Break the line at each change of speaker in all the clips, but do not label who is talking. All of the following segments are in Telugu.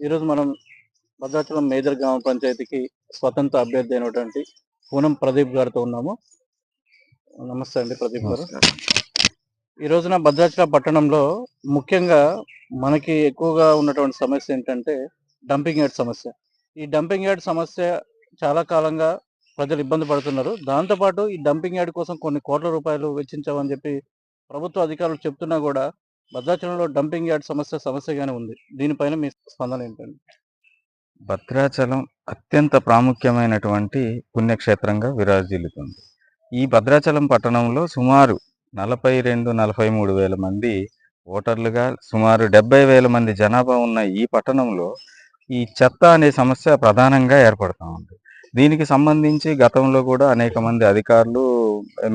ఈరోజు మనం భద్రాచలం మేజర్ గ్రామ పంచాయతీకి స్వతంత్ర అభ్యర్థి అయినటువంటి పూనం ప్రదీప్ గారితో ఉన్నాము. నమస్తే అండి ప్రదీప్ గారు. ఈ రోజున భద్రాచలం పట్టణంలో ముఖ్యంగా మనకి ఎక్కువగా ఉన్నటువంటి సమస్య ఏంటంటే డంపింగ్ యార్డ్ సమస్య. ఈ డంపింగ్ యార్డ్ సమస్య చాలా కాలంగా ప్రజలు ఇబ్బంది పడుతున్నారు. దాంతోపాటు ఈ డంపింగ్ యార్డ్ కోసం కొన్ని కోట్ల రూపాయలు వెచ్చించామని చెప్పి ప్రభుత్వ అధికారులు చెప్తున్నా కూడా భద్రాచలంలో డంపింగ్ యార్డ్ సమస్య సమస్యగానే ఉంది. దీనిపైన మీ స్పందన ఏంటండి?
భద్రాచలం అత్యంత ప్రాముఖ్యమైనటువంటి పుణ్యక్షేత్రంగా విరాజిల్లుతుంది. ఈ భద్రాచలం పట్టణంలో సుమారు నలభై రెండు నలభై మూడు వేల మంది ఓటర్లుగా సుమారు డెబ్బై వేల మంది జనాభా ఉన్న ఈ పట్టణంలో ఈ చెత్త అనే సమస్య ప్రధానంగా ఏర్పడుతూ ఉంది. దీనికి సంబంధించి గతంలో కూడా అనేక మంది అధికారులు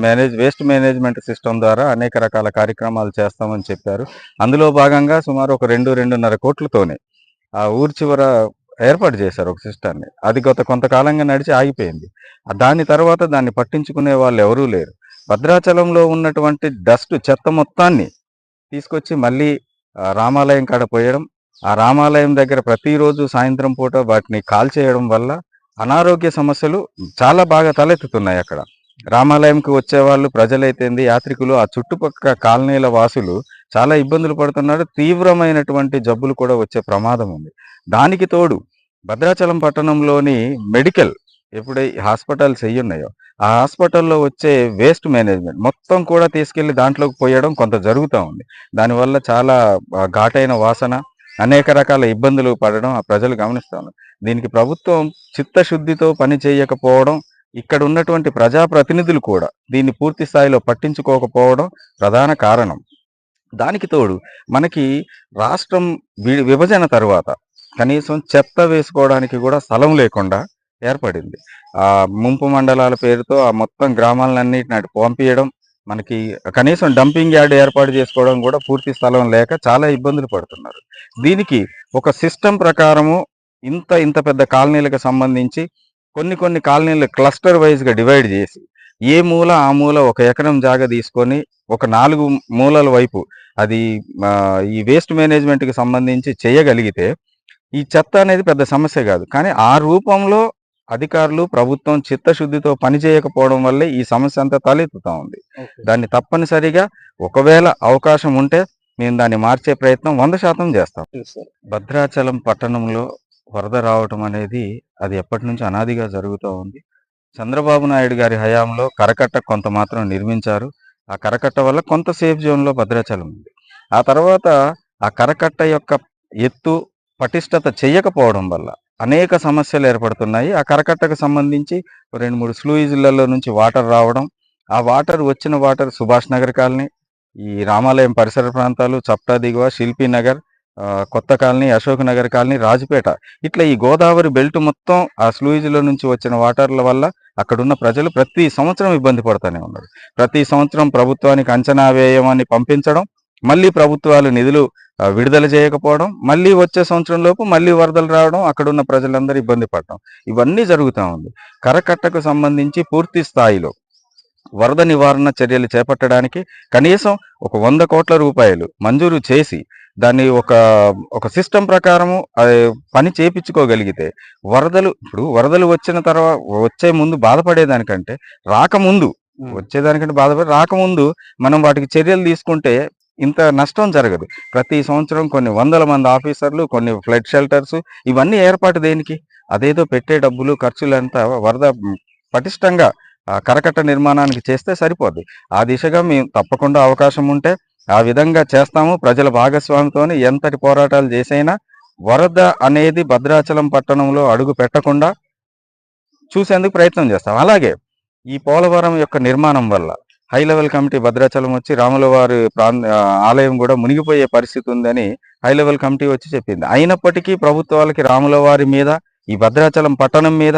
మేనేజ్ వేస్ట్ మేనేజ్మెంట్ సిస్టమ్ ద్వారా అనేక రకాల కార్యక్రమాలు చేస్తామని చెప్పారు. అందులో భాగంగా సుమారు ఒక రెండు రెండున్నర కోట్లతోనే ఆ ఊరి చివర ఏర్పాటు చేశారు ఒక సిస్టాన్ని అది గత కొంతకాలంగా నడిచి ఆగిపోయింది. దాని తర్వాత దాన్ని పట్టించుకునే వాళ్ళు ఎవరూ లేరు. భద్రాచలంలో ఉన్నటువంటి డస్ట్ చెత్త మొత్తాన్ని తీసుకొచ్చి మళ్ళీ రామాలయం కాడ పోయడం ఆ రామాలయం దగ్గర ప్రతిరోజు సాయంత్రం పూట వాటిని కాల్చేయడం వల్ల అనారోగ్య సమస్యలు చాలా బాగా తలెత్తుతున్నాయి అక్కడ. రామాలయంకి వచ్చే వాళ్ళు ప్రజలైతేంది యాత్రికులు ఆ చుట్టుపక్కల కాలనీల వాసులు చాలా ఇబ్బందులు పడుతున్నారు. తీవ్రమైనటువంటి జబ్బులు కూడా వచ్చే ప్రమాదం ఉంది. దానికి తోడు భద్రాచలం పట్టణంలోని మెడికల్ ఎప్పుడై హాస్పిటల్స్ అయ్యి ఉన్నాయో ఆ హాస్పిటల్లో వచ్చే వేస్ట్ మేనేజ్మెంట్ మొత్తం కూడా తీసుకెళ్ళి దాంట్లోకి పోయడం కొంత జరుగుతూ ఉంది. దానివల్ల చాలా ఘాటైన వాసన అనేక రకాల ఇబ్బందులు పడడం ఆ ప్రజలు గమనిస్తాను దీనికి ప్రభుత్వం చిత్తశుద్ధితో పని చేయకపోవడం ఇక్కడ ఉన్నటువంటి ప్రజాప్రతినిధులు కూడా దీన్ని పూర్తి స్థాయిలో పట్టించుకోకపోవడం ప్రధాన కారణం. దానికి తోడు మనకి రాష్ట్రం వి- విభజన తర్వాత కనీసం చెత్త వేసుకోవడానికి కూడా స్థలం లేకుండా ఏర్పడింది. ఆ ముంపు మండలాల పేరుతో ఆ మొత్తం గ్రామాలన్నిటిని అటు పంపించడం మనకి కనీసం డంపింగ్ యార్డ్ ఏర్పాటు చేసుకోవడం కూడా పూర్తి స్థలం లేక చాలా ఇబ్బందులు పడుతున్నారు. దీనికి ఒక సిస్టమ్ ప్రకారము ఇంత ఇంత పెద్ద కాలనీలకు సంబంధించి కొన్ని కొన్ని కాలనీలు క్లస్టర్ వైజ్గా డివైడ్ చేసి ఏ మూల ఆ మూల ఒక ఎకరం జాగా తీసుకొని ఒక నాలుగు మూలల వైపు అది ఈ వేస్ట్ మేనేజ్మెంట్కి సంబంధించి చేయగలిగితే ఈ చెత్త అనేది పెద్ద సమస్య కాదు. కానీ ఆ రూపంలో అధికారులు ప్రభుత్వం చిత్తశుద్ధితో పని చేయకపోవడం వల్లే ఈ సమస్య అంతా తలెత్తుతా ఉంది. దాన్ని తప్పనిసరిగా ఒకవేళ అవకాశం ఉంటే మేము దాన్ని మార్చే ప్రయత్నం వంద శాతం చేస్తాం. భద్రాచలం పట్టణంలో వరద రావటం అనేది అది ఎప్పటి నుంచి అనాదిగా జరుగుతూ ఉంది. చంద్రబాబు నాయుడు గారి హయాంలో కరకట్ట కొంత మాత్రం నిర్మించారు. ఆ కరకట్ట వల్ల కొంత సేఫ్ జోన్లో భద్రాచలం ఉంది. ఆ తర్వాత ఆ కరకట్ట యొక్క ఎత్తు పటిష్టత చేయకపోవడం వల్ల అనేక సమస్యలు ఏర్పడుతున్నాయి. ఆ కరకట్టకు సంబంధించి రెండు మూడు స్లూయిజ్లలో నుంచి వాటర్ రావడం ఆ వాటర్ వచ్చిన వాటర్ సుభాష్ నగర్ కాలనీ ఈ రామాలయం పరిసర ప్రాంతాలు చప్టా దిగువ శిల్పీ నగర్ కొత్త కాలనీ అశోక్ నగర్ కాలనీ రాజపేట. ఇట్లా ఈ గోదావరి బెల్ట్ మొత్తం ఆ స్లూయిజ్లో నుంచి వచ్చిన వాటర్ల వల్ల అక్కడున్న ప్రజలు ప్రతి సంవత్సరం ఇబ్బంది పడుతూనే ఉన్నారు. ప్రతి సంవత్సరం ప్రభుత్వానికి అంచనా వ్యయమాన్ని పంపించడం మళ్ళీ ప్రభుత్వాలు నిధులు విడుదల చేయకపోవడం మళ్ళీ వచ్చే సంవత్సరం లోపు మళ్ళీ వరదలు రావడం అక్కడున్న ప్రజలందరూ ఇబ్బంది పడడం ఇవన్నీ జరుగుతూ ఉంది. కరకట్టకు సంబంధించి పూర్తి స్థాయిలో వరద నివారణ చర్యలు చేపట్టడానికి కనీసం ఒక వంద కోట్ల రూపాయలు మంజూరు చేసి దాన్ని ఒక ఒక సిస్టమ్ ప్రకారము పని చేపించుకోగలిగితే వరదలు ఇప్పుడు వరదలు వచ్చిన తర్వాత వచ్చే ముందు బాధపడేదానికంటే రాకముందు వచ్చేదానికంటే బాధపడి రాకముందు మనం వాటికి చర్యలు తీసుకుంటే ఇంత నష్టం జరగదు. ప్రతి సంవత్సరం కొన్ని వందల మంది ఆఫీసర్లు కొన్ని ఫ్లడ్ షెల్టర్స్ ఇవన్నీ ఏర్పాటు దేనికి? అదేదో పెట్టే డబ్బులు ఖర్చులంతా వరద పటిష్టంగా కరకట్ట నిర్మాణానికి చేస్తే సరిపోద్ది. ఆ దిశగా మేము తప్పకుండా అవకాశం ఉంటే ఆ విధంగా చేస్తాము. ప్రజల భాగస్వామితో ఎంతటి పోరాటాలు చేసైనా వరద అనేది భద్రాచలం పట్టణంలో అడుగు పెట్టకుండా చూసేందుకు ప్రయత్నం చేస్తాం. అలాగే ఈ పోలవరం యొక్క నిర్మాణం వల్ల హై లెవెల్ కమిటీ భద్రాచలం వచ్చి రాములవారి వారి ఆలయం కూడా మునిగిపోయే పరిస్థితి ఉందని హై లెవెల్ కమిటీ వచ్చి చెప్పింది. అయినప్పటికీ ప్రభుత్వాలకి రాములవారి మీద ఈ భద్రాచలం పట్టణం మీద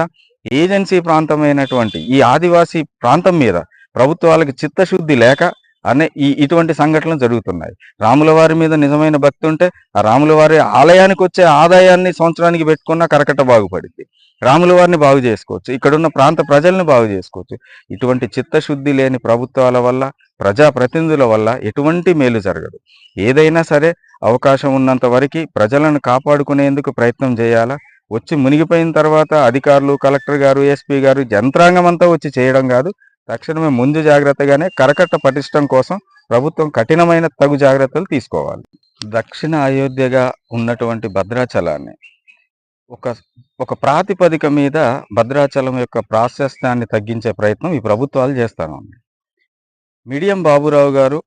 ఏజెన్సీ ప్రాంతమైనటువంటి ఈ ఆదివాసీ ప్రాంతం మీద ప్రభుత్వాలకి చిత్తశుద్ధి లేక అనే ఈ ఇటువంటి సంఘటనలు జరుగుతున్నాయి. రాముల వారి మీద నిజమైన భక్తి ఉంటే ఆ రాముల వారి ఆలయానికి వచ్చే ఆదాయాన్ని సంవత్సరానికి పెట్టుకున్న కరకట్ట బాగుపడింది. రాముల వారిని బాగు చేసుకోవచ్చు. ఇక్కడున్న ప్రాంత ప్రజల్ని బాగు చేసుకోవచ్చు. ఇటువంటి చిత్తశుద్ధి లేని ప్రభుత్వాల వల్ల ప్రజా ప్రతినిధుల వల్ల ఎటువంటి మేలు జరగదు. ఏదైనా సరే అవకాశం ఉన్నంత వరకు ప్రజలను కాపాడుకునేందుకు ప్రయత్నం చేయాలా? వచ్చి మునిగిపోయిన తర్వాత అధికారులు కలెక్టర్ గారు ఎస్పీ గారు యంత్రాంగం అంతా వచ్చి చేయడం కాదు. తక్షణమే ముందు జాగ్రత్తగానే కరకట్ట పటిష్టం కోసం ప్రభుత్వం కఠినమైన తగు జాగ్రత్తలు తీసుకోవాలి. దక్షిణ అయోధ్యగా ఉన్నటువంటి భద్రాచలాన్ని ఒక ఒక ప్రాతిపదిక మీద భద్రాచలం యొక్క ప్రాశస్త్యాన్ని తగ్గించే ప్రయత్నం ఈ ప్రభుత్వాలు చేస్తాను మీడియం బాబురావు గారు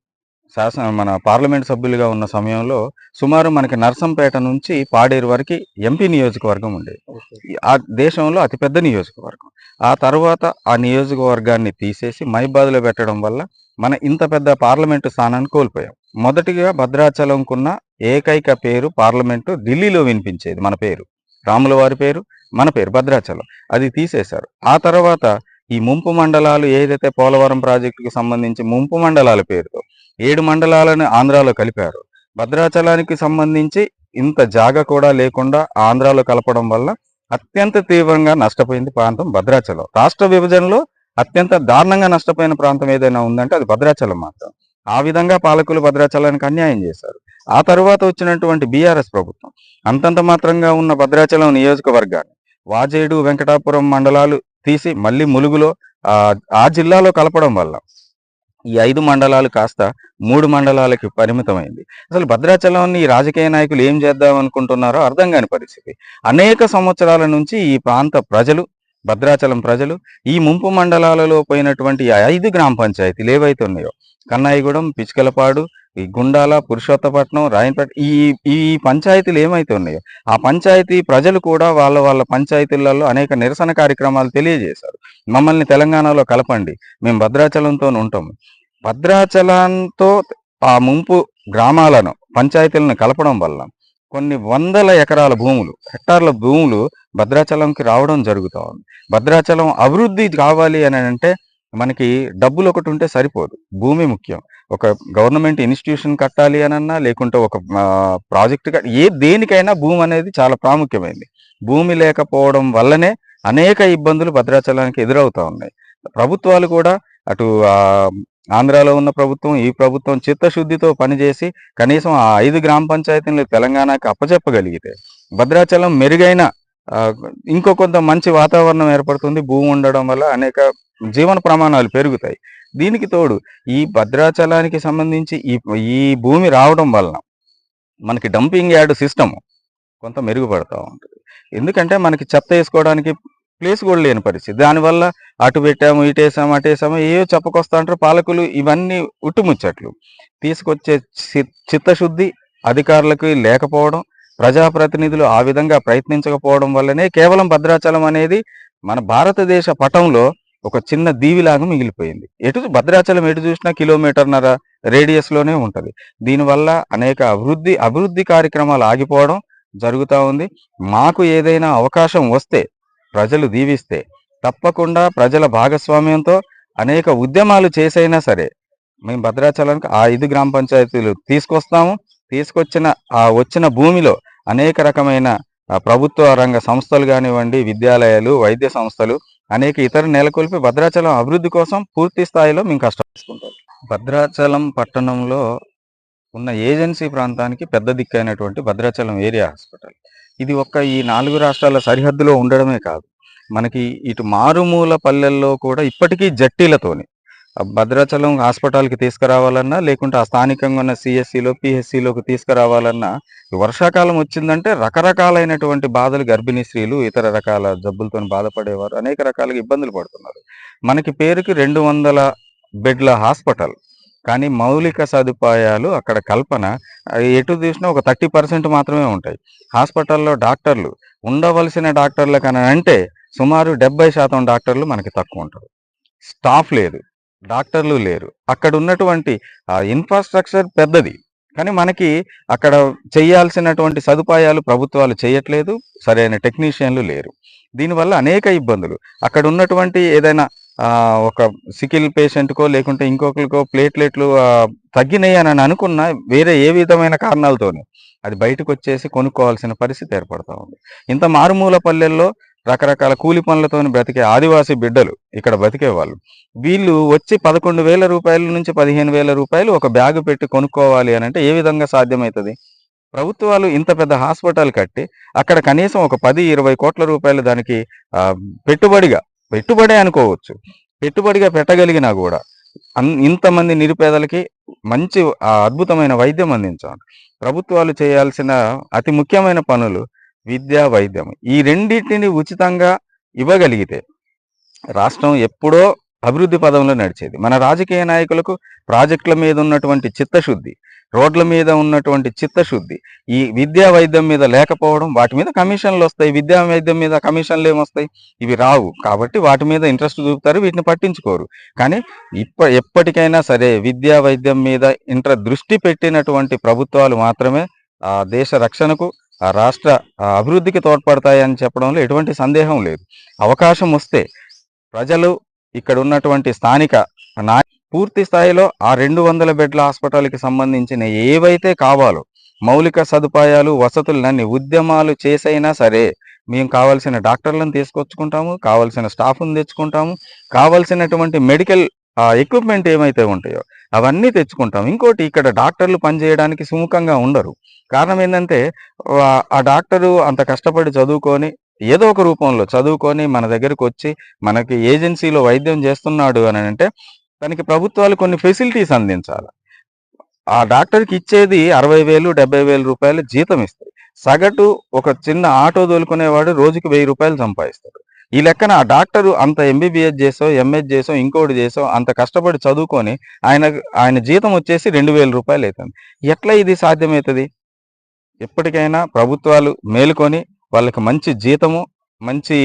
శాసన మన పార్లమెంట్ సభ్యులుగా ఉన్న సమయంలో సుమారు మనకి నర్సంపేట నుంచి పాడేరు వరకు ఎంపీ నియోజకవర్గం ఉండేది. ఆ దేశంలో అతిపెద్ద నియోజకవర్గం. ఆ తర్వాత ఆ నియోజకవర్గాన్ని తీసేసి మైబాద్లో పెట్టడం వల్ల మన ఇంత పెద్ద పార్లమెంటు స్థానాన్ని కోల్పోయాం. మొదటిగా భద్రాచలంకున్న ఏకైక పేరు పార్లమెంటు ఢిల్లీలో వినిపించేది మన పేరు. రాముల వారి పేరు మన పేరు భద్రాచలం. అది తీసేశారు. ఆ తర్వాత ఈ ముంపు మండలాలు ఏదైతే పోలవరం ప్రాజెక్టుకు సంబంధించి ముంపు మండలాల పేరుతో ఏడు మండలాలను ఆంధ్రాలో కలిపారు. భద్రాచలానికి సంబంధించి ఇంత జాగ కూడా లేకుండా ఆంధ్రాలో కలపడం వల్ల అత్యంత తీవ్రంగా నష్టపోయింది ప్రాంతం భద్రాచలం. రాష్ట్ర విభజనలో అత్యంత దారుణంగా నష్టపోయిన ప్రాంతం ఏదైనా ఉందంటే అది భద్రాచలం మాత్రం. ఆ విధంగా పాలకులు భద్రాచలానికి అన్యాయం చేశారు. ఆ తర్వాత వచ్చినటువంటి బీఆర్ఎస్ ప్రభుత్వం అంతంత మాత్రంగా ఉన్న భద్రాచలం నియోజకవర్గాన్ని వాజేడు వెంకటాపురం మండలాలు తీసి మళ్ళీ ములుగులో ఆ జిల్లాలో కలపడం వల్ల ఈ ఐదు మండలాలు కాస్త మూడు మండలాలకి పరిమితమైంది. అసలు భద్రాచలాన్ని ఈ రాజకీయ నాయకులు ఏం చేద్దాం అనుకుంటున్నారో అర్థం కాని పరిస్థితి. అనేక సంవత్సరాల నుంచి ఈ ప్రాంత ప్రజలు భద్రాచలం ప్రజలు ఈ ముంపు మండలాలలో పోయినటువంటి ఐదు గ్రామ పంచాయతీలు ఏవైతే ఉన్నాయో కన్నాయిగూడెం పిచ్కలపాడు ఈ గుండాల పురుషోత్తపట్నం రాయనపేట ఈ ఈ పంచాయతీలు ఏమైతున్నాయో ఆ పంచాయతీ ప్రజలు కూడా వాళ్ళ వాళ్ళ పంచాయతీలలో అనేక నిరసన కార్యక్రమాలు తెలియజేశారు. మమ్మల్ని తెలంగాణలో కలపండి. మేము భద్రాచలంతో ఉంటాము. భద్రాచలంతో ఆ ముంపు గ్రామాలను పంచాయతీలను కలపడం వల్ల కొన్ని వందల ఎకరాల భూములు హెక్టార్ల భూములు భద్రాచలంకి రావడం జరుగుతూ ఉంది భద్రాచలం అభివృద్ధి కావాలి అని అంటే మనకి డబ్బులు ఒకటి ఉంటే సరిపోదు. భూమి ముఖ్యం. ఒక గవర్నమెంట్ ఇన్స్టిట్యూషన్ కట్టాలి అనన్నా లేకుంటే ఒక ప్రాజెక్ట్ ఏ దేనికైనా భూమి అనేది చాలా ప్రాముఖ్యమైంది. భూమి లేకపోవడం వల్లనే అనేక ఇబ్బందులు భద్రాచలానికి ఎదురవుతా ఉన్నాయి. ప్రభుత్వాలు కూడా అటు ఆంధ్రాలో ఉన్న ప్రభుత్వం ఈ ప్రభుత్వం చిత్తశుద్ధితో పనిచేసి కనీసం ఆ ఐదు గ్రామ పంచాయతీలు తెలంగాణకి అప్పచెప్పగలిగితే భద్రాచలం మెరుగైన ఇంకో కొంత మంచి వాతావరణం ఏర్పడుతుంది భూమి ఉండడం వల్ల అనేక జీవన ప్రమాణాలు పెరుగుతాయి. దీనికి తోడు ఈ భద్రాచలానికి సంబంధించి ఈ ఈ భూమి రావడం వలన మనకి డంపింగ్ యార్డ్ సిస్టమ్ కొంత మెరుగుపడతా ఉంటుంది. ఎందుకంటే మనకి చెత్త వేసుకోవడానికి ప్లేస్ కూడా లేని పరిస్థితి. దానివల్ల అటు పెట్టాము ఇటు వేసాము అటు వేసాము ఏవో చెప్పకొస్తా అంటారు పాలకులు ఇవన్నీ ఉట్టుముచ్చట్లు. తీసుకొచ్చే చిత్తశుద్ధి అధికారులకు లేకపోవడం ప్రజాప్రతినిధులు ఆ విధంగా ప్రయత్నించకపోవడం వల్లనే కేవలం భద్రాచలం అనేది మన భారతదేశ పటంలో ఒక చిన్న దీవిలాగా మిగిలిపోయింది. ఎటు భద్రాచలం ఎటు చూసినా కిలోమీటర్న్నర రేడియస్లోనే ఉంటుంది. దీనివల్ల అనేక అభివృద్ధి అభివృద్ధి కార్యక్రమాలు ఆగిపోవడం జరుగుతూ ఉంది. మాకు ఏదైనా అవకాశం వస్తే ప్రజలు దీవిస్తే తప్పకుండా ప్రజల భాగస్వామ్యంతో అనేక ఉద్యమాలు చేసైనా సరే మేము భద్రాచలానికి ఆ ఐదు గ్రామ పంచాయతీలు తీసుకొస్తాము. తీసుకొచ్చిన ఆ వచ్చిన భూమిలో అనేక రకమైన ప్రభుత్వ రంగ సంస్థలు కానివ్వండి విద్యాలయాలు వైద్య సంస్థలు అనేక ఇతర నెలకొల్పి భద్రాచలం అభివృద్ధి కోసం పూర్తి స్థాయిలో మేము కష్టం తీసుకుంటాం. భద్రాచలం పట్టణంలో ఉన్న ఏజెన్సీ ప్రాంతానికి పెద్ద దిక్కైనటువంటి భద్రాచలం ఏరియా హాస్పిటల్. ఇది ఒక్క ఈ నాలుగు రాష్ట్రాల సరిహద్దులో ఉండడమే కాదు. మనకి ఇటు మారుమూల పల్లెల్లో కూడా ఇప్పటికీ జట్టీలతోని భద్రాచలం హాస్పిటల్కి తీసుకురావాలన్నా లేకుంటే ఆ స్థానికంగా ఉన్న సిఎస్సిలో పిహెచ్సిలోకి తీసుకురావాలన్నా వర్షాకాలం వచ్చిందంటే రకరకాలైనటువంటి బాధలు గర్భిణీ స్త్రీలు ఇతర రకాల జబ్బులతో బాధపడేవారు అనేక రకాలుగా ఇబ్బందులు పడుతున్నారు. మనకి పేరుకి రెండు వందల బెడ్ల హాస్పిటల్ కానీ మౌలిక సదుపాయాలు అక్కడ కల్పన ఎటు చూసినా ఒక థర్టీ పర్సెంట్ మాత్రమే ఉంటాయి. హాస్పిటల్లో డాక్టర్లు ఉండవలసిన డాక్టర్ల కన్నా అంటే సుమారు డెబ్బై శాతం డాక్టర్లు మనకి తక్కువ ఉంటారు. స్టాఫ్ లేదు. డాక్టర్లు లేరు. అక్కడ ఉన్నటువంటి ఇన్ఫ్రాస్ట్రక్చర్ పెద్దది. కానీ మనకి అక్కడ చేయాల్సినటువంటి సదుపాయాలు ప్రభుత్వాలు చేయట్లేదు. సరైన టెక్నీషియన్లు లేరు. దీనివల్ల అనేక ఇబ్బందులు. అక్కడ ఉన్నటువంటి ఏదైనా ఒక సికిల్ పేషెంట్కో లేకుంటే ఇంకొకరికో ప్లేట్లెట్లు తగ్గినాయి అని అనుకున్న. వేరే ఏ విధమైన కారణాలతోనే. అది బయటకు వచ్చేసి కొనుక్కోవాల్సిన పరిస్థితి ఏర్పడతా ఉంది. ఇంత మారుమూల పల్లెల్లో రకరకాల కూలి పనులతో బ్రతికే ఆదివాసీ బిడ్డలు ఇక్కడ బతికే వాళ్ళు వీళ్ళు వచ్చి పదకొండు వేల రూపాయల నుంచి పదిహేను వేల రూపాయలు ఒక బ్యాగు పెట్టి కొనుక్కోవాలి అని అంటే ఏ విధంగా సాధ్యమవుతుంది ప్రభుత్వాలు ఇంత పెద్ద హాస్పిటల్ కట్టి అక్కడ కనీసం ఒక పది ఇరవై కోట్ల రూపాయలు దానికి పెట్టుబడిగా పెట్టుబడే అనుకోవచ్చు. పెట్టుబడిగా పెట్టగలిగినా కూడా అన్- ఇంతమంది నిరుపేదలకి మంచి అద్భుతమైన వైద్యం అందించాలి. ప్రభుత్వాలు చేయాల్సిన అతి ముఖ్యమైన పనులు విద్యా వైద్యం. ఈ రెండింటిని ఉచితంగా ఇవ్వగలిగితే రాష్ట్రం ఎప్పుడో అభివృద్ధి పదంలో నడిచేది. మన రాజకీయ నాయకులకు ప్రాజెక్టుల మీద ఉన్నటువంటి చిత్తశుద్ధి రోడ్ల మీద ఉన్నటువంటి చిత్తశుద్ధి ఈ విద్యా వైద్యం మీద లేకపోవడం వాటి మీద కమిషన్లు వస్తాయి. విద్యా వైద్యం మీద కమిషన్లు ఏమొస్తాయి ఇవి రావు. కాబట్టి వాటి మీద ఇంట్రెస్ట్ చూపుతారు వీటిని పట్టించుకోరు. కానీ ఇప్ప ఎప్పటికైనా సరే విద్యా వైద్యం మీద ఇంట్ర దృష్టి పెట్టినటువంటి ప్రభుత్వాలు మాత్రమే ఆ దేశ రక్షణకు రాష్ట్ర అభివృద్ధికి తోడ్పడతాయని చెప్పడంలో ఎటువంటి సందేహం లేదు. అవకాశం వస్తే ప్రజలు ఇక్కడ ఉన్నటువంటి స్థానిక నా పూర్తి స్థాయిలో ఆ రెండు వందల బెడ్ల హాస్పిటల్కి సంబంధించిన ఏవైతే కావాలో మౌలిక సదుపాయాలు వసతులన్నీ ఉద్యమాలు చేసైనా సరే మేము కావాల్సిన డాక్టర్లను తీసుకొచ్చుకుంటాము కావాల్సిన స్టాఫ్ను తెచ్చుకుంటాము కావాల్సినటువంటి మెడికల్ ఎక్విప్మెంట్ ఏమైతే ఉంటాయో అవన్నీ తెచ్చుకుంటాం. ఇంకోటి ఇక్కడ డాక్టర్లు పనిచేయడానికి సుముఖంగా ఉండరు. కారణం ఏంటంటే ఆ- డాక్టరు అంత కష్టపడి చదువుకొని ఏదో ఒక రూపంలో చదువుకొని మన దగ్గరకు వచ్చి మనకి ఏజెన్సీలో వైద్యం చేస్తున్నాడు అని అంటే దానికి ప్రభుత్వాలు కొన్ని ఫెసిలిటీస్ అందించాలి. ఆ డాక్టర్కి ఇచ్చేది అరవై వేలు డెబ్బై వేలు రూపాయలు జీతం ఇస్తాయి. సగటు ఒక చిన్న ఆటో తోలుకునేవాడు రోజుకి వెయ్యి రూపాయలు సంపాదిస్తాడు. ఈ లెక్కన ఆ డాక్టరు అంత ఎంబీబీఎస్ చేసో ఎంఎస్ చేసో ఇంకోటి చేసో అంత కష్టపడి చదువుకొని ఆయన ఆయన జీతం వచ్చేసి రెండు వేల రూపాయలు అవుతుంది ఎట్లా ఇది సాధ్యమవుతుంది? ఎప్పటికైనా ప్రభుత్వాలు మేలుకొని వాళ్ళకి మంచి జీతము మంచి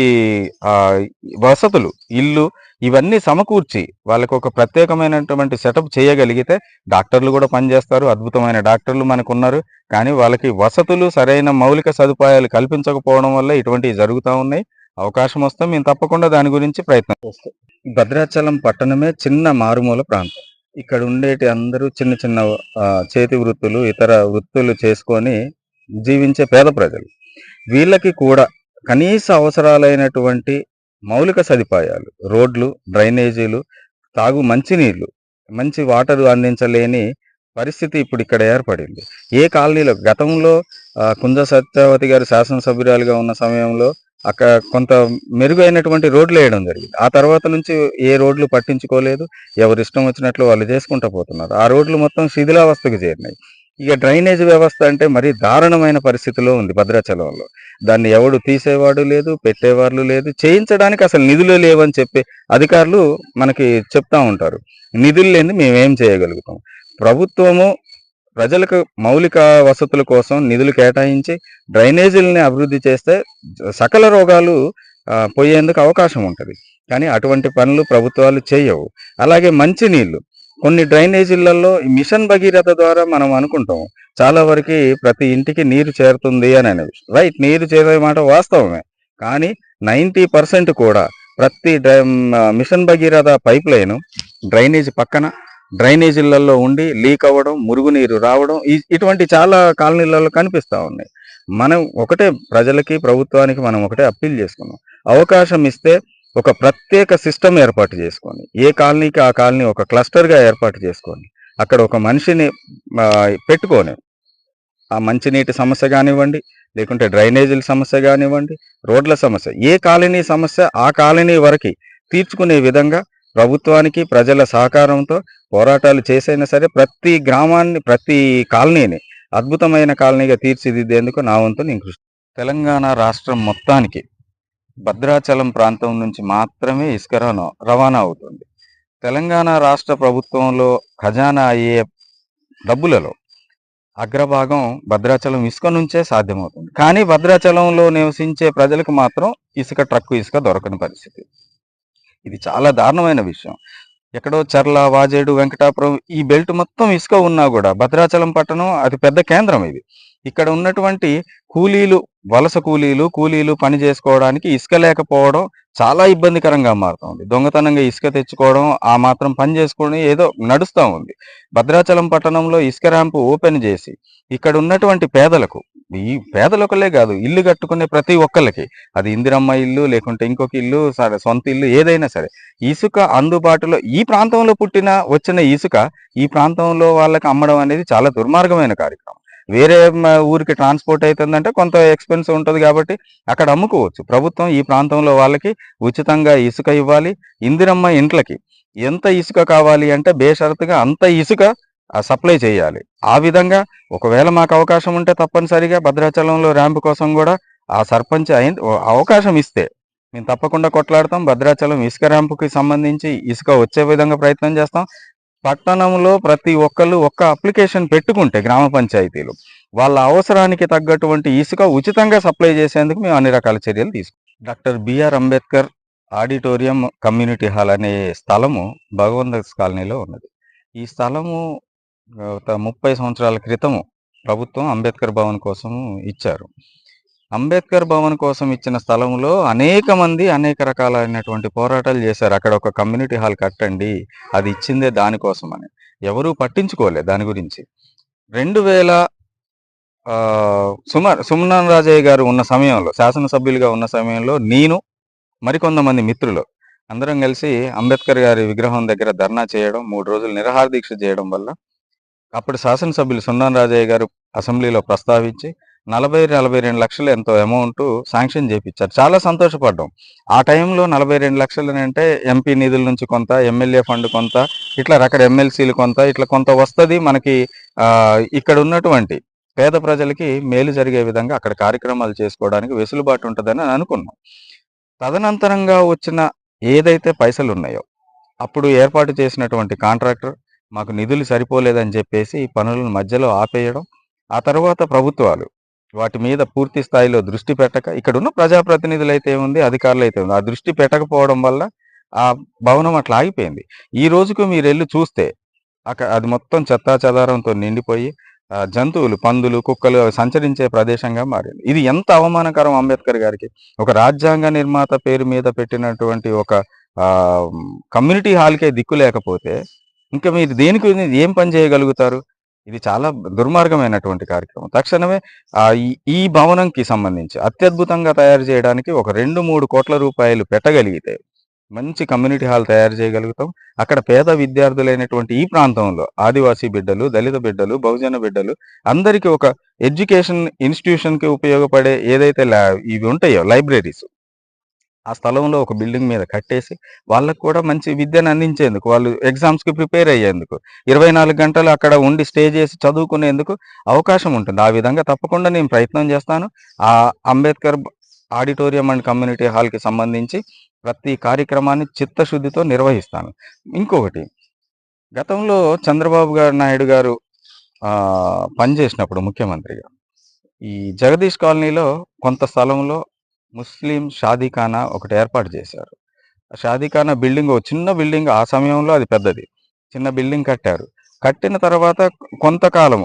వసతులు ఇల్లు ఇవన్నీ సమకూర్చి వాళ్ళకు ఒక ప్రత్యేకమైనటువంటి సెటప్ చేయగలిగితే డాక్టర్లు కూడా పనిచేస్తారు అద్భుతమైన డాక్టర్లు మనకు ఉన్నారు కానీ వాళ్ళకి వసతులు సరైన మౌలిక సదుపాయాలు కల్పించకపోవడం వల్ల ఇటువంటివి జరుగుతూ ఉన్నాయి. అవకాశం వస్తే మేము తప్పకుండా దాని గురించి ప్రయత్నం చేస్తాం. భద్రాచలం పట్టణమే చిన్న మారుమూల ప్రాంతం. ఇక్కడ ఉండేటి అందరూ చిన్న చిన్న చేతి వృత్తులు ఇతర వృత్తులు చేసుకొని జీవించే పేద ప్రజలు. వీళ్ళకి కూడా కనీస అవసరాలైనటువంటి మౌలిక సదుపాయాలు రోడ్లు డ్రైనేజీలు తాగు మంచినీళ్ళు మంచి వాటర్ అందించలేని పరిస్థితి ఇప్పుడు ఇక్కడ ఏర్పడింది. ఏ కాలనీలో గతంలో కుంజ సత్యవతి గారు శాసనసభ్యురాలుగా ఉన్న సమయంలో అక్కడ కొంత మెరుగైనటువంటి రోడ్లు వేయడం జరిగింది. ఆ తర్వాత నుంచి ఏ రోడ్లు పట్టించుకోలేదు. ఎవరు ఇష్టం వచ్చినట్లు వాళ్ళు చేసుకుంటూ పోతున్నారు. ఆ రోడ్లు మొత్తం శిథిలావస్థకు చేరినాయి. ఇక డ్రైనేజ్ వ్యవస్థ అంటే మరీ దారుణమైన పరిస్థితిలో ఉంది భద్రాచలంలో. దాన్ని ఎవడు తీసేవాడు లేదు పెట్టేవాళ్ళు లేదు. చేయించడానికి అసలు నిధులు లేవని చెప్పే అధికారులు మనకి చెప్తా ఉంటారు. నిధులు లేని మేమేం చేయగలుగుతాం? ప్రభుత్వము ప్రజలకు మౌలిక వసతుల కోసం నిధులు కేటాయించి డ్రైనేజీలని అభివృద్ధి చేస్తే సకల రోగాలు పోయేందుకు అవకాశం ఉంటుంది. కానీ అటువంటి పనులు ప్రభుత్వాలు చేయవు. అలాగే మంచినీళ్ళు. కొన్ని డ్రైనేజీలలో మిషన్ భగీరథ ద్వారా మనం అనుకుంటాం చాలా వరకు ప్రతి ఇంటికి నీరు చేరుతుంది అని అనేది. రైట్ నీరు చేరే మాట వాస్తవమే. కానీ నైంటీ పర్సెంట్ కూడా ప్రతి dry mission Bhagiratha pipeline drainage పక్కన డ్రైనేజీలలో ఉండి లీక్ అవ్వడం మురుగునీరు రావడం ఇటువంటి చాలా కాలనీలలో కనిపిస్తూ ఉన్నాయి. మనం ఒకటే ప్రజలకి ప్రభుత్వానికి మనం ఒకటే అప్పీల్ చేసుకున్నాం. అవకాశం ఇస్తే ఒక ప్రత్యేక సిస్టమ్ ఏర్పాటు చేసుకొని ఏ కాలనీకి ఆ కాలనీ ఒక క్లస్టర్గా ఏర్పాటు చేసుకొని అక్కడ ఒక మనిషిని పెట్టుకొని ఆ మంచినీటి సమస్య కానివ్వండి లేకుంటే డ్రైనేజీల సమస్య కానివ్వండి రోడ్ల సమస్య ఏ కాలనీ సమస్య ఆ కాలనీ వరకు తీర్చుకునే విధంగా ప్రభుత్వానికి ప్రజల సహకారంతో పోరాటాలు చేసైనా సరే ప్రతి గ్రామాన్ని ప్రతి కాలనీని అద్భుతమైన కాలనీగా తీర్చిదిద్దేందుకు నా వంతు నేను కృషి తెలంగాణ రాష్ట్రం మొత్తానికి భద్రాచలం ప్రాంతం నుంచి మాత్రమే ఇసుక రవాణా- రవాణా అవుతుంది. తెలంగాణ రాష్ట్ర ప్రభుత్వంలో ఖజానా అయ్యే డబ్బులలో అగ్రభాగం భద్రాచలం ఇసుక నుంచే సాధ్యమవుతుంది. కానీ భద్రాచలంలో నివసించే ప్రజలకు మాత్రం ఇసుక ట్రక్కు ఇసుక దొరకని పరిస్థితి. ఇది చాలా దారుణమైన విషయం. ఎక్కడో చర్ల వాజేడు వెంకటాపురం ఈ బెల్ట్ మొత్తం ఇసుక ఉన్నా కూడా భద్రాచలం పట్టణం అతి పెద్ద కేంద్రం ఇది. ఇక్కడ ఉన్నటువంటి కూలీలు వలస కూలీలు కూలీలు పని చేసుకోవడానికి ఇసుక లేకపోవడం చాలా ఇబ్బందికరంగా మారుతుంది దొంగతనంగా ఇసుక తెచ్చుకోవడం ఆ మాత్రం పని చేసుకుని ఏదో నడుస్తూ ఉంది. భద్రాచలం పట్టణంలో ఇసుక ర్యాంపు ఓపెన్ చేసి ఇక్కడ ఉన్నటువంటి పేదలకు ఈ పేదలకులే కాదు ఇల్లు కట్టుకునే ప్రతి ఒక్కళ్ళకి. అది ఇందిరమ్మ ఇల్లు లేకుంటే ఇంకొక ఇల్లు సరే సొంత ఇల్లు ఏదైనా సరే. ఇసుక అందుబాటులో ఈ ప్రాంతంలో పుట్టిన వచ్చిన ఇసుక ఈ ప్రాంతంలో వాళ్ళకి అమ్మడం అనేది చాలా దుర్మార్గమైన కార్యక్రమం. వేరే ఊరికి ట్రాన్స్పోర్ట్ అవుతుందంటే కొంత ఎక్స్పెన్స్ ఉంటుంది కాబట్టి అక్కడ అమ్ముకోవచ్చు. ప్రభుత్వం ఈ ప్రాంతంలో వాళ్ళకి ఉచితంగా ఇసుక ఇవ్వాలి. ఇందిరమ్మ ఇంట్లకి ఎంత ఇసుక కావాలి అంటే బేషరతుగా అంత ఇసుక సప్లై చేయాలి. ఆ విధంగా ఒకవేళ మాకు అవకాశం ఉంటే తప్పనిసరిగా భద్రాచలంలో ర్యాంప్ కోసం కూడా ఆ సర్పంచ్ అయింది అవకాశం ఇస్తే మేము తప్పకుండా కొట్లాడతాం. భద్రాచలం ఇసుక ర్యాంపుకి సంబంధించి ఇసుక వచ్చే విధంగా ప్రయత్నం చేస్తాం. పట్టణంలో ప్రతి ఒక్కళ్ళు ఒక్క అప్లికేషన్ పెట్టుకుంటే గ్రామ పంచాయతీలు వాళ్ళ అవసరానికి తగ్గటువంటి ఇసుక ఉచితంగా సప్లై చేసేందుకు మేము అన్ని రకాల చర్యలు తీసుకుంటాం doctor BR Ambedkar auditorium community hall అనే స్థలము భగవంత కాలనీలో ఉన్నది. ఈ స్థలము గత ముప్పై సంవత్సరాల క్రితము ప్రభుత్వం అంబేద్కర్ భవన్ కోసం ఇచ్చారు. అంబేద్కర్ భవన్ కోసం ఇచ్చిన స్థలంలో అనేక మంది అనేక రకాలైనటువంటి పోరాటాలు చేశారు. అక్కడ ఒక కమ్యూనిటీ హాల్ కట్టండి అది ఇచ్చిందే దానికోసం అని ఎవరూ పట్టించుకోలే దాని గురించి. రెండు వేల సుమారు సుమనాన్ రాజయ్య గారు ఉన్న సమయంలో శాసనసభ్యులుగా ఉన్న సమయంలో నేను మరికొంతమంది మిత్రులు అందరం కలిసి అంబేద్కర్ గారి విగ్రహం దగ్గర ధర్నా చేయడం మూడు రోజులు నిరహార దీక్ష చేయడం వల్ల అప్పుడు శాసనసభ్యులు సున్నాన్ రాజయ్య గారు అసెంబ్లీలో ప్రస్తావించి నలభై నలభై రెండు లక్షలు ఎంతో అమౌంట్ శాంక్షన్ చేయించారు చాలా సంతోషపడ్డాం. ఆ టైంలో నలభై రెండు లక్షలు అంటే ఎంపీ నిధుల నుంచి కొంత ఎమ్మెల్యే ఫండ్ కొంత ఇట్లా రకర ఎమ్మెల్సీలు కొంత ఇట్లా కొంత వస్తుంది మనకి ఇక్కడ ఉన్నటువంటి పేద ప్రజలకి మేలు జరిగే విధంగా అక్కడ కార్యక్రమాలు చేసుకోవడానికి వెసులుబాటు ఉంటుందని అనుకున్నాం. తదనంతరంగా వచ్చిన ఏదైతే పైసలు ఉన్నాయో అప్పుడు ఏర్పాటు చేసినటువంటి కాంట్రాక్టర్ మాకు నిధులు సరిపోలేదని చెప్పేసి పనులను మధ్యలో ఆపేయడం ఆ తర్వాత ప్రభుత్వాలు వాటి మీద పూర్తి స్థాయిలో దృష్టి పెట్టక ఇక్కడున్న ప్రజాప్రతినిధులు అయితే ఉంది అధికారులు అయితే ఉంది ఆ దృష్టి పెట్టకపోవడం వల్ల ఆ భవనం అట్లా ఆగిపోయింది. ఈ రోజుకు మీరు వెళ్ళి చూస్తే అక్కడ అది మొత్తం చెత్తా చెదారంతో నిండిపోయి జంతువులు పందులు కుక్కలు అవి సంచరించే ప్రదేశంగా మారింది. ఇది ఎంత అవమానకరం అంబేద్కర్ గారికి. ఒక రాజ్యాంగ నిర్మాత పేరు మీద పెట్టినటువంటి ఒక కమ్యూనిటీ హాల్కే దిక్కు లేకపోతే ఇంకా మీరు దేనికి ఏం పని చేయగలుగుతారు? ఇది చాలా దుర్మార్గమైనటువంటి కార్యక్రమం. తక్షణమే ఈ- భవనంకి సంబంధించి అత్యద్భుతంగా తయారు చేయడానికి ఒక రెండు మూడు కోట్ల రూపాయలు పెట్టగలిగితే మంచి కమ్యూనిటీ హాల్ తయారు చేయగలుగుతాం. అక్కడ పేద విద్యార్థులైనటువంటి ఈ ప్రాంతంలో ఆదివాసీ బిడ్డలు దళిత బిడ్డలు బహుజన బిడ్డలు అందరికీ ఒక ఎడ్యుకేషన్ ఇన్స్టిట్యూషన్కి ఉపయోగపడే ఏదైతే ఇవి ఉంటాయో లైబ్రరీస్ ఆ స్థలంలో ఒక బిల్డింగ్ మీద కట్టేసి వాళ్ళకు కూడా మంచి విద్యను అందించేందుకు వాళ్ళు ఎగ్జామ్స్కి ప్రిపేర్ అయ్యేందుకు ఇరవై నాలుగు గంటలు అక్కడ ఉండి స్టే చేసి చదువుకునేందుకు అవకాశం ఉంటుంది. ఆ విధంగా తప్పకుండా నేను ప్రయత్నం చేస్తాను. ఆ అంబేద్కర్ ఆడిటోరియం అండ్ కమ్యూనిటీ హాల్కి సంబంధించి ప్రతి కార్యక్రమాన్ని చిత్తశుద్ధితో నిర్వహిస్తాను. ఇంకొకటి గతంలో చంద్రబాబు గారు నాయుడు గారు పనిచేసినప్పుడు ముఖ్యమంత్రిగా ఈ జగదీష్ కాలనీలో కొంత స్థలంలో ముస్లిం షాదీఖానా ఒకటి ఏర్పాటు చేశారు. షాదీఖానా బిల్డింగ్ ఒక చిన్న బిల్డింగ్ ఆ సమయంలో అది పెద్దది. చిన్న బిల్డింగ్ కట్టారు. కట్టిన తర్వాత కొంతకాలం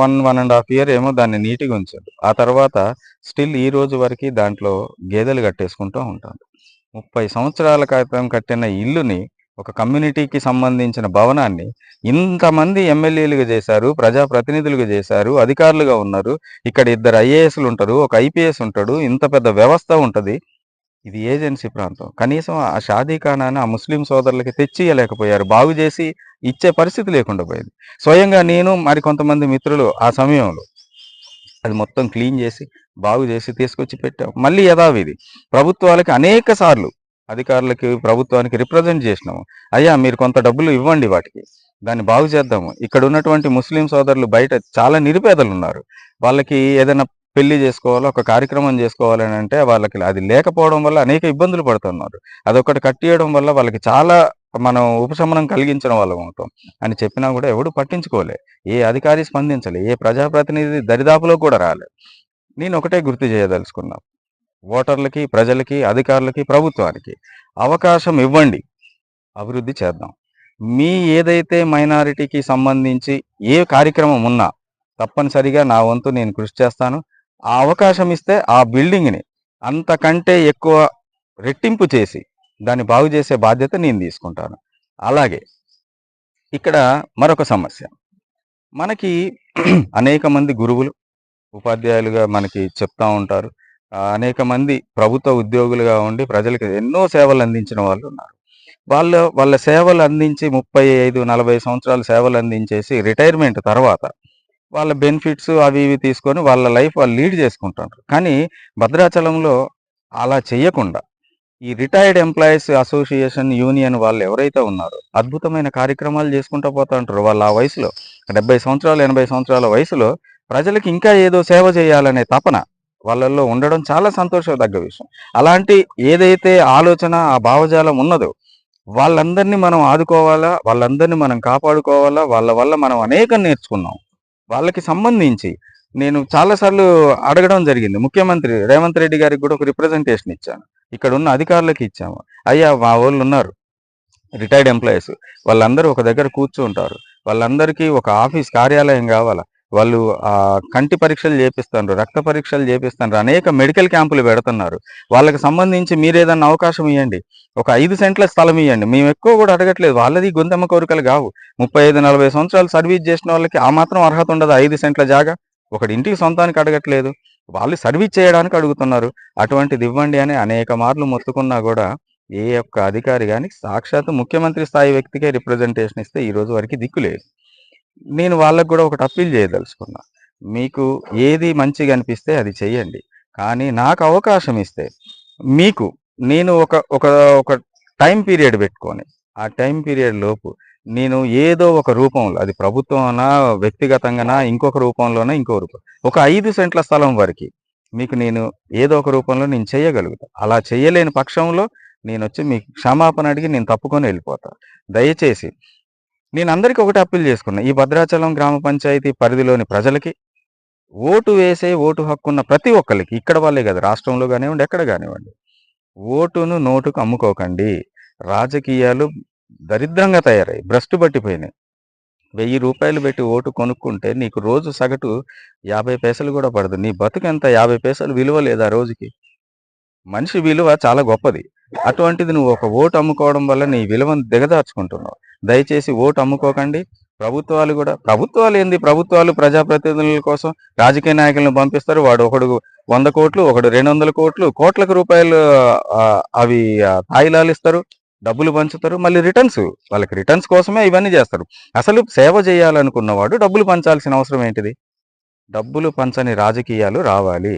one one and half year ఏమో దాన్ని నీట్గా ఉంచారు. ఆ తర్వాత స్టిల్ ఈ రోజు వరకు దాంట్లో గేదెలు కట్టేసుకుంటూ ఉంటారు. ముప్పై సంవత్సరాల క్రితం కట్టిన ఇల్లుని ఒక కమ్యూనిటీకి సంబంధించిన భవనాన్ని ఇంతమంది ఎమ్మెల్యేలుగా చేశారు ప్రజాప్రతినిధులుగా చేశారు అధికారులుగా ఉన్నారు. ఇక్కడ ఇద్దరు ఐఏఎస్లు ఉంటారు ఒక ఐపీఎస్ ఉంటాడు ఇంత పెద్ద వ్యవస్థ ఉంటుంది. ఇది ఏజెన్సీ ప్రాంతం. కనీసం ఆ షాదీ ఖానాన్ని ఆ ముస్లిం సోదరులకి తెచ్చి ఇవ్వలేకపోయారు బాగు చేసి ఇచ్చే పరిస్థితి లేకుండా పోయింది. స్వయంగా నేను మరి కొంతమంది మిత్రులు ఆ సమయంలో అది మొత్తం క్లీన్ చేసి బాగు చేసి తీసుకొచ్చి పెట్టాం. మళ్ళీ యథావిధి. ప్రభుత్వాలకి అనేక సార్లు అధికారులకి ప్రభుత్వానికి రిప్రజెంట్ చేసినాము. అయ్యా మీరు కొంత డబ్బులు ఇవ్వండి వాటికి. దాన్ని బాగు చేద్దాము. ఇక్కడ ఉన్నటువంటి ముస్లిం సోదరులు బయట చాలా నిరుపేదలు ఉన్నారు. వాళ్ళకి ఏదైనా పెళ్ళి చేసుకోవాలో ఒక కార్యక్రమం చేసుకోవాలని అంటే వాళ్ళకి అది లేకపోవడం వల్ల అనేక ఇబ్బందులు పడుతున్నారు. అదొకటి కట్టియడం వల్ల వాళ్ళకి చాలా మనం ఉపశమనం కలిగించిన వాళ్ళం అవుతాం. అని చెప్పినా కూడా ఎవడు పట్టించుకోలే. ఏ అధికారి స్పందించలే. ఏ ప్రజాప్రతినిధి దరిదాపులో కూడా రాలే. నేను ఒకటే గుర్తు చేయదలుచుకున్నాను ఓటర్లకి ప్రజలకి అధికారులకి ప్రభుత్వానికి అవకాశం ఇవ్వండి. అభివృద్ధి చేద్దాం. మీ ఏదైతే మైనారిటీకి సంబంధించి ఏ కార్యక్రమం ఉన్నా తప్పనిసరిగా నా వంతు నేను కృషి చేస్తాను. ఆ అవకాశం ఇస్తే ఆ బిల్డింగ్ని అంతకంటే ఎక్కువ రెట్టింపు చేసి దాన్ని బాగు చేసే బాధ్యత నేను తీసుకుంటాను. అలాగే ఇక్కడ మరొక సమస్య. మనకి అనేక మంది గురువులు ఉపాధ్యాయులుగా మనకి చెప్తా ఉంటారు. అనేక మంది ప్రభుత్వ ఉద్యోగులుగా ఉండి ప్రజలకు ఎన్నో సేవలు అందించిన వాళ్ళు ఉన్నారు. వాళ్ళ వాళ్ళ సేవలు అందించి ముప్పై ఐదు నలభై సంవత్సరాలు సేవలు అందించేసి రిటైర్మెంట్ తర్వాత వాళ్ళ బెనిఫిట్స్ అవి ఇవి తీసుకొని వాళ్ళ లైఫ్ వాళ్ళు లీడ్ చేసుకుంటారు కానీ భద్రాచలంలో అలా చేయకుండా ఈ రిటైర్డ్ ఎంప్లాయీస్ అసోసియేషన్ యూనియన్ వాళ్ళు ఎవరైతే ఉన్నారో అద్భుతమైన కార్యక్రమాలు చేసుకుంటూ పోతా ఉంటారు. వాళ్ళ ఆ వయసులో డెబ్బై సంవత్సరాలు ఎనభై సంవత్సరాల వయసులో ప్రజలకు ఇంకా ఏదో సేవ చేయాలనే తపన వాళ్ళల్లో ఉండడం చాలా సంతోషదగ్గ విషయం. అలాంటి ఏదైతే ఆలోచన ఆ భావజాలం ఉన్నదో వాళ్ళందరినీ మనం ఆదుకోవాలా? వాళ్ళందరినీ మనం కాపాడుకోవాలా? వాళ్ళ వల్ల మనం అనేకం నేర్చుకున్నాం. వాళ్ళకి సంబంధించి నేను చాలాసార్లు అడగడం జరిగింది. ముఖ్యమంత్రి రేవంత్ రెడ్డి గారికి కూడా ఒక రిప్రజెంటేషన్ ఇచ్చాను. ఇక్కడ ఉన్న అధికారులకు ఇచ్చాము. అయ్యా మా వాళ్ళు ఉన్నారు. Retired employees. వాళ్ళందరూ ఒక దగ్గర కూర్చుంటారు. వాళ్ళందరికీ ఒక ఆఫీస్ కార్యాలయం కావాలా? వాళ్ళు ఆ కంటి పరీక్షలు చేపిస్తారు రక్త పరీక్షలు చేపిస్తారు అనేక మెడికల్ క్యాంపులు పెడుతున్నారు. వాళ్ళకి సంబంధించి మీరు ఏదన్నా అవకాశం ఇవ్వండి ఒక ఐదు సెంట్ల స్థలం ఇవ్వండి మేము ఎక్కువ కూడా అడగట్లేదు. వాళ్ళది గొంతెమ్మ కోరికలు కావు. ముప్పై ఐదు నలభై సంవత్సరాలు సర్వీస్ చేసిన వాళ్ళకి ఆ మాత్రం అర్హత ఉండదు. ఐదు సెంట్ల జాగా. ఒకటి ఇంటికి సొంతానికి అడగట్లేదు. వాళ్ళు సర్వీస్ చేయడానికి అడుగుతున్నారు. అటువంటిది ఇవ్వండి అని అనేక మార్లు మొత్తుకున్నా కూడా ఏ ఒక్క అధికారి కానీ సాక్షాత్ ముఖ్యమంత్రి స్థాయి వ్యక్తికే రిప్రజెంటేషన్ ఇస్తే ఈ రోజు వరకు దిక్కు లేదు. నేను వాళ్ళకు కూడా ఒకటి అప్పీల్ చేయదలుచుకున్నా. మీకు ఏది మంచిగా అనిపిస్తే అది చెయ్యండి. కానీ నాకు అవకాశం ఇస్తే మీకు నేను ఒక ఒక ఒక టైం పీరియడ్ పెట్టుకొని ఆ టైం పీరియడ్ లోపు నేను ఏదో ఒక రూపంలో అది ప్రభుత్వమనా వ్యక్తిగతంగానా ఇంకొక రూపంలోనా ఇంకో రూపం ఒక ఐదు సెంట్ల స్థలం వరకు మీకు నేను ఏదో ఒక రూపంలో నేను చేయగలుగుతా. అలా చేయలేని పక్షంలో నేను వచ్చి మీకు క్షమాపణ అడిగి నేను తప్పుకొని వెళ్ళిపోతా. దయచేసి నేను అందరికీ ఒకటి అప్పీల్ చేసుకున్నా. ఈ భద్రాచలం గ్రామ పంచాయతీ పరిధిలోని ప్రజలకి ఓటు వేసే ఓటు హక్కున్న ప్రతి ఒక్కరికి ఇక్కడ వాళ్ళే కదా రాష్ట్రంలో కానివ్వండి ఎక్కడ కానివ్వండి ఓటును నోటుకు అమ్ముకోకండి. రాజకీయాలు దరిద్రంగా తయారై భ్రష్టు పట్టిపోయినాయి. వెయ్యి రూపాయలు పెట్టి ఓటు కొనుక్కుంటే నీకు రోజు సగటు యాభై పైసలు కూడా పడదు. నీ బతుకు ఎంత? యాభై పైసలు విలువ లేదా రోజుకి? మనిషి విలువ చాలా గొప్పది. అటువంటిది నువ్వు ఒక ఓటు అమ్ముకోవడం వల్ల నీ విలువను దిగదార్చుకుంటున్నావు దయచేసి ఓటు అమ్ముకోకండి. ప్రభుత్వాలు కూడా ప్రభుత్వాలు ఏంది? ప్రభుత్వాలు ప్రజాప్రతినిధుల కోసం రాజకీయ నాయకులను పంపిస్తారు. వాడు ఒకడు వంద కోట్లు ఒకడు రెండు వందల కోట్లు కోట్లకు రూపాయలు అవి తాయిలాలు ఇస్తారు. డబ్బులు పంచుతారు. మళ్ళీ రిటర్న్స్ వాళ్ళకి రిటర్న్స్ కోసమే ఇవన్నీ చేస్తారు. అసలు సేవ చేయాలనుకున్నవాడు డబ్బులు పంచాల్సిన అవసరం ఏంటిది? డబ్బులు పంచని రాజకీయాలు రావాలి.